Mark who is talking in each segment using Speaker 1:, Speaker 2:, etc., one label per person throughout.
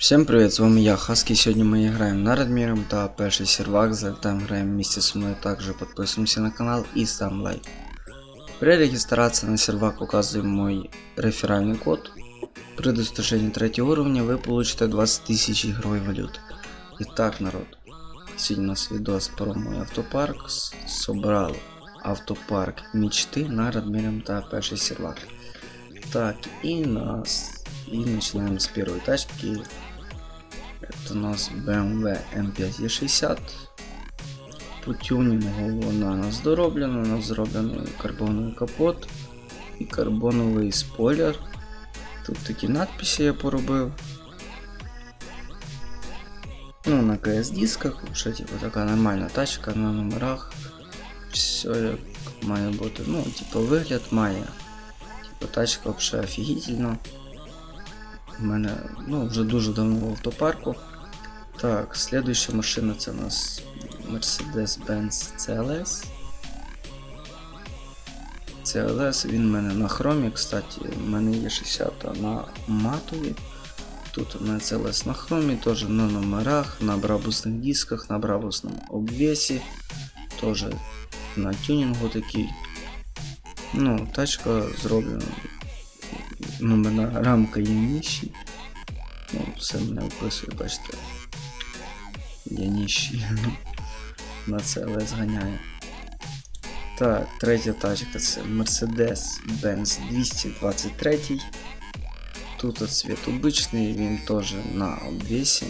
Speaker 1: Всем привет, з вами я, Хаски. Сьогодні ми граємо на Радміром та перший сервак. Залетаем граємо вместе со мной. Также подписываемся на канал и ставим лайк. При регистрации на сервак указываем мой реферальный код. При достижении третьего уровня вы получите 20 тысяч игровой валюты. Итак, народ, сегодня у нас видос про мой автопарк. С- Собрал автопарк мечты на Радміром та перший сервак. Так, и нас... И начинаем с первой тачки. Это у нас BMW M5 E60. По тюнінгу вона у нас дороблена, у нас зроблений карбоновий капот і карбоновий спойлер. Тут такі надписи я поробив. Ну, на КС дисках, вже типу така нормальна тачка на номерах. Все як має бути. Ну, типу, вигляд має. Типу, тачка взагалі офігітельна. У мене ну, вже дуже давно в автопарку. Так, следующая машина це у нас Mercedes-Benz CLS. CLS, він в мене на хромі, кстати, в мене є 60 на матові. Тут у мене CLS на хромі, теж на номерах, на брабусних дисках, на брабусному обвесі, теж на тюнінгу такий. Ну, тачка зроблена. Номерна рамка є нижчі. Ну, все мене описує, бачите. Я ніщий. На це але зганяє. Так, третя тачка це Mercedes-Benz 223. Тут от цвіт обичний, він теж на обвесі.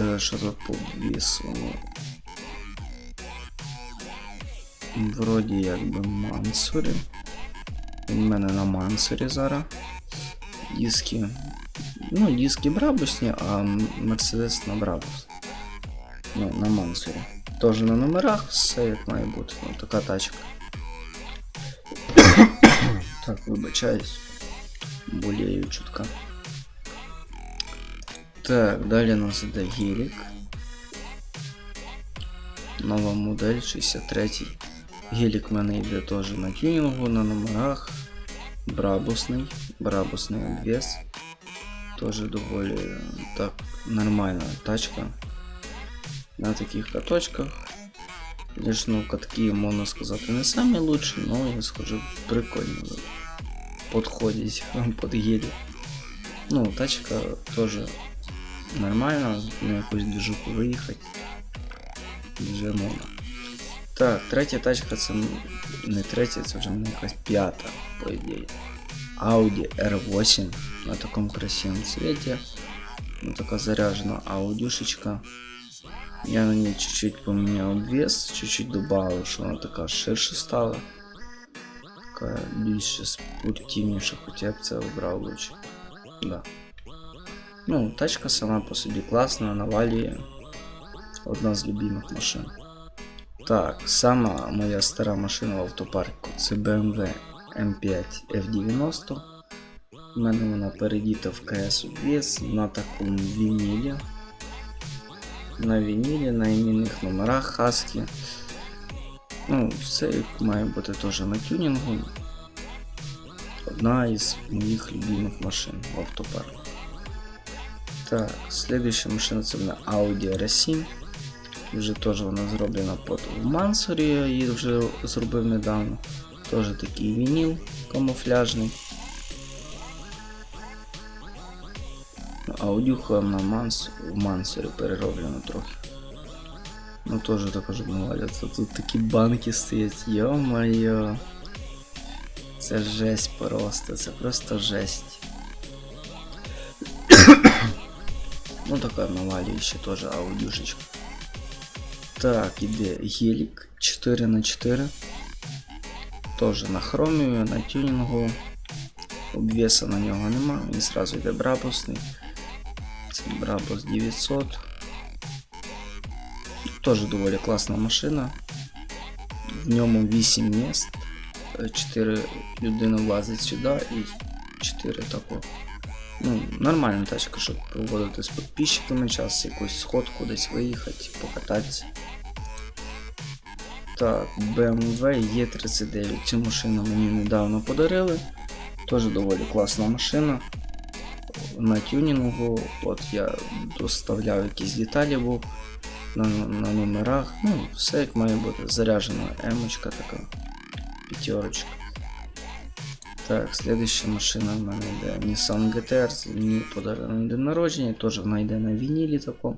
Speaker 1: Е, Що тут по обвісу? Ну, Вроді якби мансурі. В мене на мансурі зараз. Диски. Ну, диски брабусні, а Мерседес на брабус. Ну, на мансурі. Тоже на номерах, все як має бути. Ну, така тачка. так, вибачаюсь. Болею чутка. Так, далі у нас іде гелік. Нова модель 63. Гелік в мене йде теж на тюнінгу, на номерах. Брабусний, брабусний обвес. Тоже доволі так нормальна тачка. На таких каточках. Лиш, ну, катки, можна сказати, не самі лучші, але я схожу прикольно подходить под гелі. Ну, тачка теж нормальна, на якусь движуху виїхати. Вже можна. Так, третя тачка це м- не третя, це вже в мене якась п'ята, по ідеї. Audi R8 на таком красивом цвете. Ну, такая заряжена аудюшечка. Я на ней чуть-чуть поменял вес, чуть-чуть добавил, что она такая ширше стала. Такая більше спортивніша, хоча я б це обрав лучше. Да. Ну, тачка сама по собі класна, навалює. Одна з любимих машин. Так, сама моя стара машина в автопарку це BMW M5 F90. У мене вона передіта в КС обвес на такому вінілі. На вінілі, на іменних номерах Husky. Ну, все має бути теж на тюнінгу. Одна із моїх любимих машин в автопарку. Так, следующая машина це в мене Audi R7. Вже теж вона зроблена под в Мансорі, її вже зробив недавно. Тоже такий вініл камуфляжний. Аудюха на манс... в мансорі перероблено трохи. Ну теж також обмивається. Тут такі банки стоять, йо-моє. Це жесть просто, це просто жесть. ну така навалююча теж аудюшечка. Так, іде гелік 4 на 4 Тоже на хромію, на тюнінгу. Обвеса на нього нема, він сразу йде брабусний. Це Брабус 900. Теж доволі класна машина. В ньому 8 міст. 4 людини влазить сюди і 4 тако. Ну, нормальна тачка, щоб проводити з підписчиками час, якусь сходку десь виїхати, покататися. Так, BMW E39. Цю машину мені недавно подарили. Теж доволі класна машина. на тюнінгу. От я доставляв якісь деталі був на, на номерах. Ну, все як має бути. Заряджена емочка така. П'ятерочка. Так, следующая машина в мене йде Nissan GTR, мені подарили на день народження, теж вона йде на вінілі такому.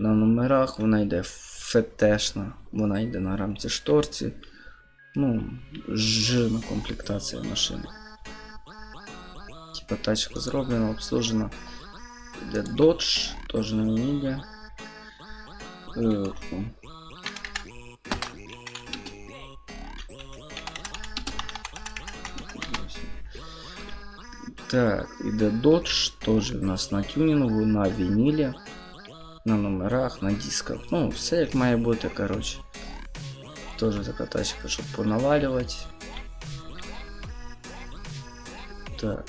Speaker 1: На номерах, вона йде фетешна, вона йде на рамці шторці. Ну, жирна комплектація машини. Типа тачка зроблена, обслужена. Йде Dodge, теж на вінілі. Е, ну, Так, іде Dodge, теж у нас на тюнінгу, на вінілі, на номерах, на дисках. Ну, все як має бути, коротше. Теж така тачка, щоб понавалювати. Так.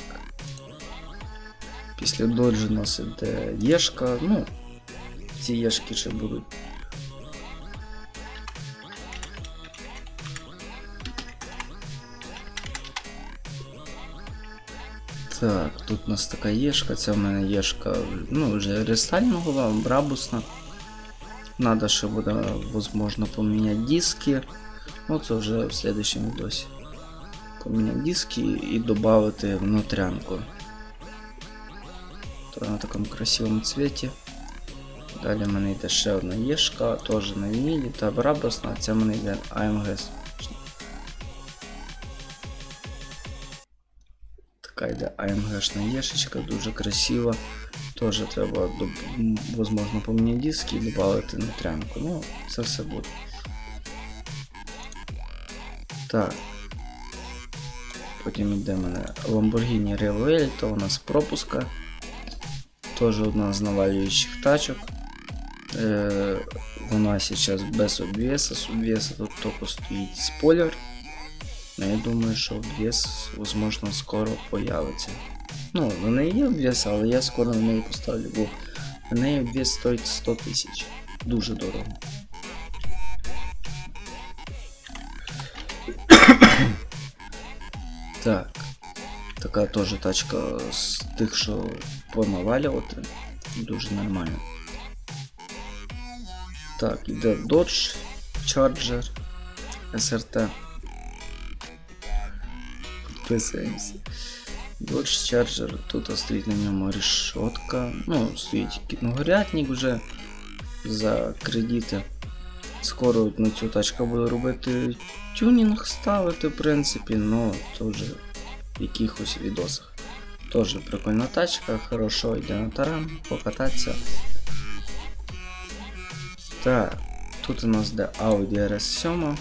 Speaker 1: Після Dodge у нас іде Єшка. Ну, ці Єшки ще будуть. Так, тут у нас така єшка, це в мене єшка, ну, вже рестайлінгова, брабусна. Надо ще буде, возможно, поміняти диски. Ну, це вже в следующем відосі. Поміняти диски і додати внутрянку. То на такому красивому цвіті. Далі в мене йде ще одна єшка, теж на вінілі та брабусна, це в мене йде AMG. Така йде AMG-шна єшечка, дуже красива. Теж треба, возможно, поміняти диски і додати нутрянку. Ну, це все буде. Так. Потім йде мене Lamborghini Revel, то у нас пропуска. Теж одна з навалюючих тачок. Е, вона зараз без обвеса, з обвеса тут тільки стоїть спойлер. Но я думаю, що обвес, возможно, скоро появиться. Ну, в неї є обвес, але я скоро на неї поставлю, бо в неї обвес стоїть 100 тисяч. Дуже дорого. Так. Така теж тачка з тих, що понавалювати. Дуже нормально. Так, іде Dodge Charger SRT. Підписуємося. Dodge Charger, тут стоїть на ньому решетка. Ну, стоїть кітногорятник вже за кредити. Скоро на цю тачку буду робити тюнінг ставити, в принципі, це вже в якихось відосах. Тоже прикольна тачка, хорошо йде на таран, покататися. Так, тут у нас де Audi RS7.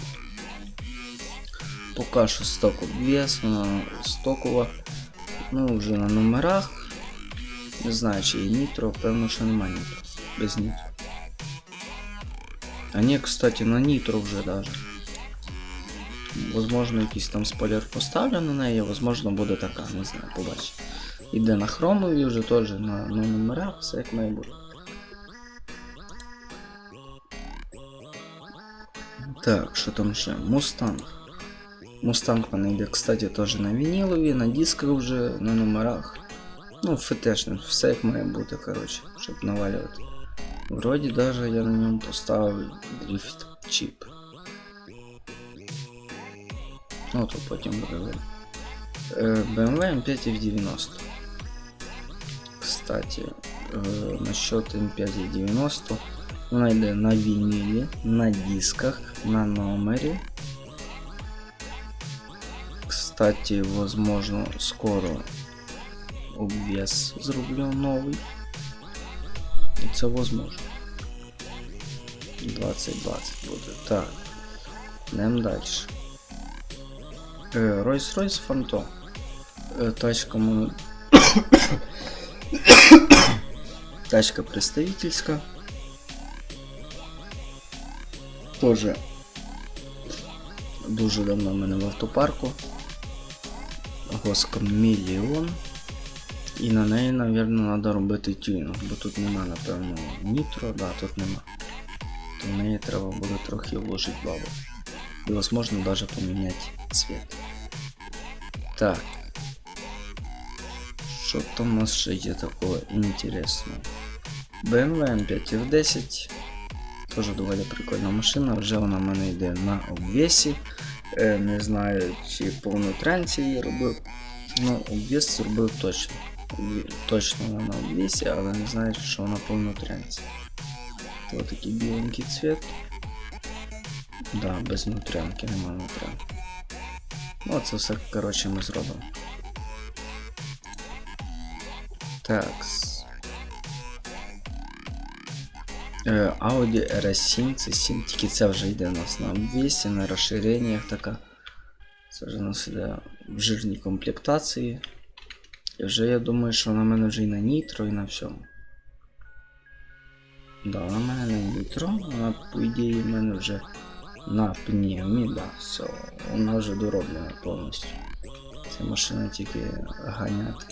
Speaker 1: Поки що сток обвес, вона стокова. Ну, вже на номерах. Не знаю, чи є нітро, певно, що немає нітро. Без нітро. А ні, кстати, на нітро вже даже. Возможно, якийсь там спойлер поставлю на неї, возможно, буде така, не знаю, побачимо. Іде на хромові вже теж на, на номерах, все як має. Так, що там ще? Мустанг. Мустанг в мене йде, кстати, теж на вінілові, на дисках вже, на номерах. Ну, фетешне, все як має бути, коротше, щоб навалювати. Вроді даже я на ньому поставив дрифт чіп. Ну, то потім буде видно. Е, BMW M5 F90. Кстати, е, насчет M5 F90. Вона йде на вінілі, на дисках, на номері. Кстати, возможно, скоро обвес зроблю новий. І це возможно. 2020 буде. Так. Йдемо далі. Rolls-Royce Phantom. Тачка ми... Тачка представительська. Тоже дуже давно в мене в автопарку. Госком мільйон. І на неї, напевно, треба робити тюнінг, бо тут нема, напевно, нітро, да, тут нема. То в неї треба буде трохи вложити бабу. І возможно даже поміняти цвет. Так. Що там у нас ще є такого інтересного? BMW M5 F10. Теж доволі прикольна машина. Вже вона в мене йде на обвесі. Е, не знаю, чи повнотренці її робив. Ну, обвес зробив точно. Точно вона на обвесі, але не знаю, що вона повнотренці. Ось такий біленький цвет. Да, без внутрянки, нема внутрянки. Ну, це все, коротше, ми зробимо. Такс. Audi RS7, це 7, тільки це вже йде у нас на обвісі, на розширеннях така. Це вже у нас йде в жирній комплектації. І вже я думаю, що в мене вже і на нітро, і на всьому. Да, в мене на нітро, вона, по ідеї, в мене вже на пневмі, да, все, вона вже дороблена повністю. Ця машина тільки ганяти.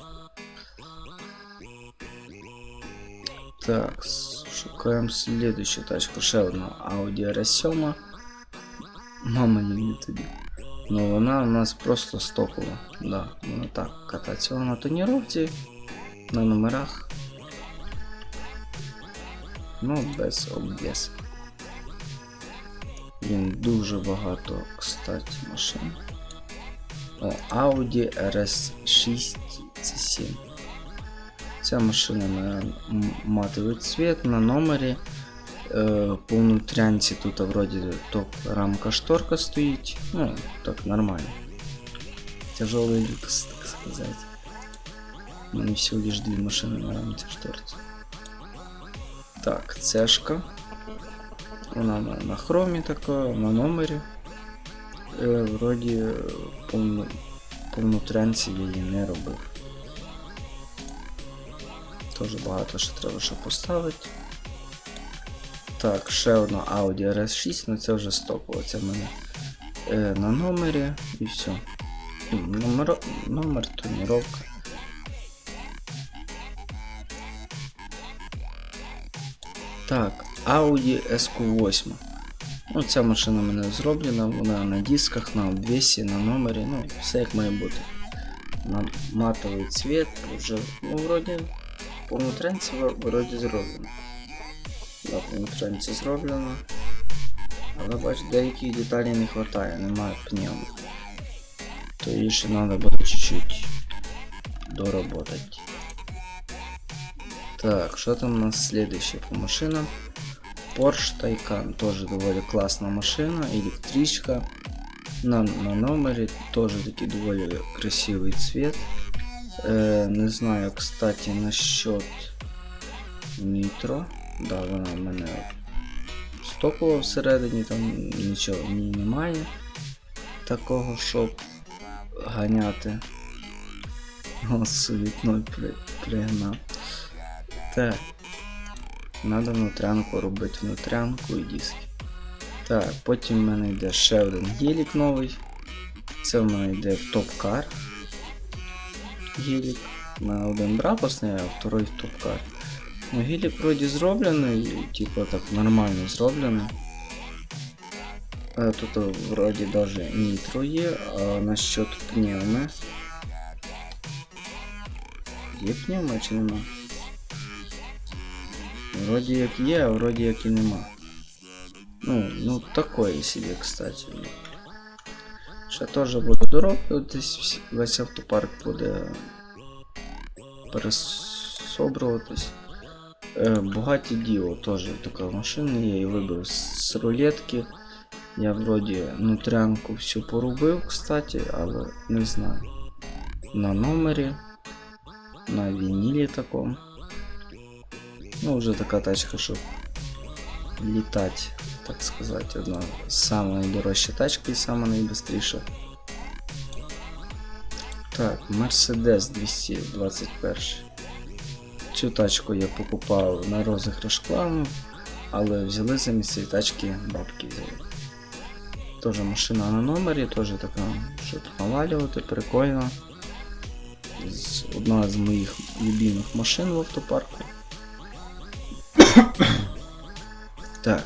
Speaker 1: Так, Откроем следующую тачку. Ще Audi R7. Мама не видит тебе. Но вона у нас просто стокова. Да, вона так кататься на тоніровці, на номерах. Ну, без обвес. Він дуже багато, кстати, машин. Audi RS6 C7. Вся машина на матовый цвет, на номері. Е, по внутрянці тут вроде топ рамка шторка стоит Ну, так нормально. Тяжелый люкс, так сказать. У мене всього лишь две машины на рамке шторки. Так, цешка. Вона на, на хромі така, на номері. Е, Вроді е, по, по внутрянці її не робив. Теж багато ще треба ще поставити. Так, ще одна Audi RS6, ну це вже стоково, це в мене е, на номері і все. Номер, номер, тоніровка. Так, Audi SQ8. Ну, ця машина в мене зроблена, вона на дисках, на обвесі, на номері, ну, все як має бути. На матовий цвет, вже, ну, вроді, по внутрянці в- вроді зроблено. Да, по внутрянці зроблено. Але бач, деяких деталей не вистачає, немає пневми. То її ще треба буде чуть-чуть доработати. Так, що там у нас следующее по машинам? Porsche Taycan, тоже доволі класна машина, електричка. На, на номері тоже такий доволі красивий цвет. Е, не знаю, кстати, насчет нітро. Да, вона в мене стокова всередині, там нічого немає. Такого, щоб ганяти. О, совітной при, пригнав. Так. Надо внутрянку робити внутрянку і диски. Так, потім в мене йде ще один гелік новий. Це в мене йде топ-кар. Гелік. У мене один брапосний, а второй топ-кар. Ну, гелік вроді зроблений, типу так нормально зроблений. Е, Тут вроді даже нітро є, а насчет пневми. Є пневма чи нема? Вроді як є, а вроді як і нема. Ну, ну такої собі, кстати. Ще теж буде дороблюватись, весь автопарк буде пересобруватись. Е, Бугаті Діо теж така машина, я її вибив з, рулетки. Я вроді нутрянку всю порубив, кстати, але не знаю. На номері, на вінілі такому. Ну, вже така тачка, щоб літати, так сказати, одна з самої найдорожча тачка і сама найбистріша. Так, Mercedes 221. Цю тачку я покупав на розіграш клану, але взяли замість цієї тачки бабки взяли. Тоже машина на номері, теж така, щоб навалювати, прикольно. Одна з моїх любимих машин в автопарку. Так.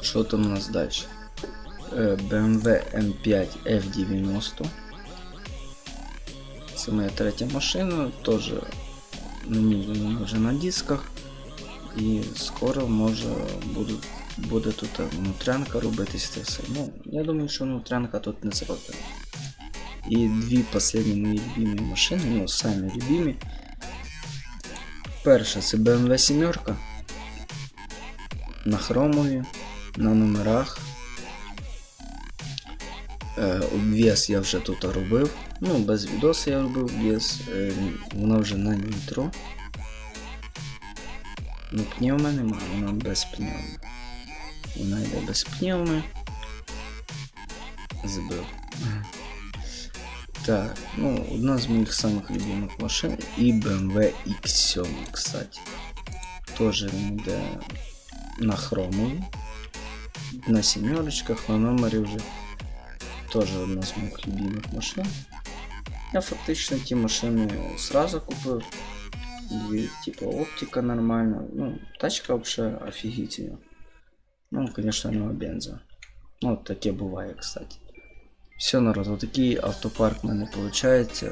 Speaker 1: Що там у нас далі? Е, BMW M5 F90. Це моя третя машина, теж вже на дисках. І скоро може буде, буде тут внутрянка робитись це все. Ну, я думаю, що внутрянка тут не зроблена. І дві останні мої любимі машини, ну самі любимі. Перша це BMW 7 на хромові, на номерах. Е, я вже тут робив. Ну, без відосу я робив обвес. Е, вона вже на нітро. Ну, пневми нема, вона без пневми. Вона йде без пневми. Збив. Так, ну, одна з моїх самих любимих машин і BMW X7, кстати. Тоже він йде на хромові. На сімерочках, на номері вже. Тоже одна з моїх любимих машин. Я фактично ті машини сразу купив. Дві, типу, оптика нормальна. Ну, тачка вообще офігітельна. Ну, конечно, нова бенза. Ну, от таке буває, кстати. Все, народ, отакий автопарк в мене виходить.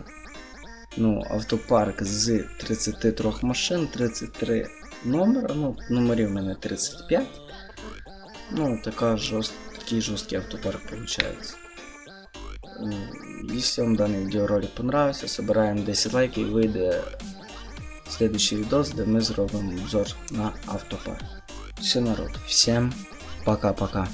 Speaker 1: Ну, автопарк з 33 машин, 33 номера, ну, номерів в мене 35. Ну, така жорст... такий жорсткий автопарк виходить. Если вам данный видеоролик понравился, собираем 10 лайків і вийде следующий видос, де ми зробимо обзор на автопарк. Все народ, всем пока-пока.